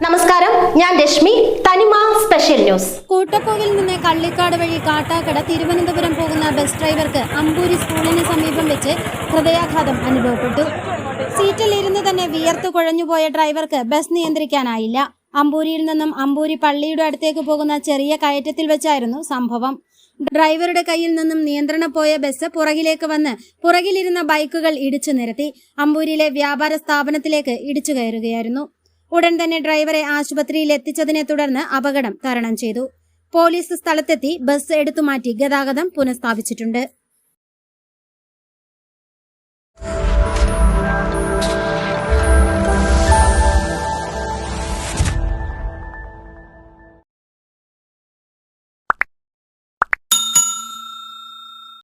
ഞാൻ രശ്മി തനിമ special news കൂട്ടക്കോവിൽ നിന്ന് കള്ളിക്കാട് വഴി കാട്ടാക്കട തിരുവനന്തപുരം പോകുന്ന ബസ് ഡ്രൈവർക്ക് അമ്പൂരി സ്കൂളിന് സമീപം വെച്ച് ഹൃദയാഘാതം അനുഭവപ്പെട്ടു. സീറ്റിൽ ഇരുന്ന് തന്നെ വിയർത്ത് കുഴഞ്ഞുപോയ ഡ്രൈവർക്ക് ബസ് നിയന്ത്രിക്കാനായില്ല. അമ്പൂരിയിൽ നിന്നും അമ്പൂരി പള്ളിയുടെ അടുത്തേക്ക് പോകുന്ന ചെറിയ കയറ്റത്തിൽ വെച്ചായിരുന്നു സംഭവം. ഡ്രൈവറുടെ കയ്യിൽ നിന്നും നിയന്ത്രണം പോയ ബസ് പുറകിലേക്ക് വന്ന് പുറകിലിരുന്ന ബൈക്കുകൾ ഇടിച്ചു നിരത്തി. അമ്പൂരിയിലെ വ്യാപാര സ്ഥാപനത്തിലേക്ക് ഇടിച്ചു കയറുകയായിരുന്നു. ഉടൻ തന്നെ ഡ്രൈവറെ ആശുപത്രിയിൽ എത്തിച്ചതിനെ തുടർന്ന് അപകടം തരണം ചെയ്തു. പോലീസ് സ്ഥലത്തെത്തി ബസ് എടുത്തുമാറ്റി ഗതാഗതം പുനഃസ്ഥാപിച്ചിട്ടുണ്ട്.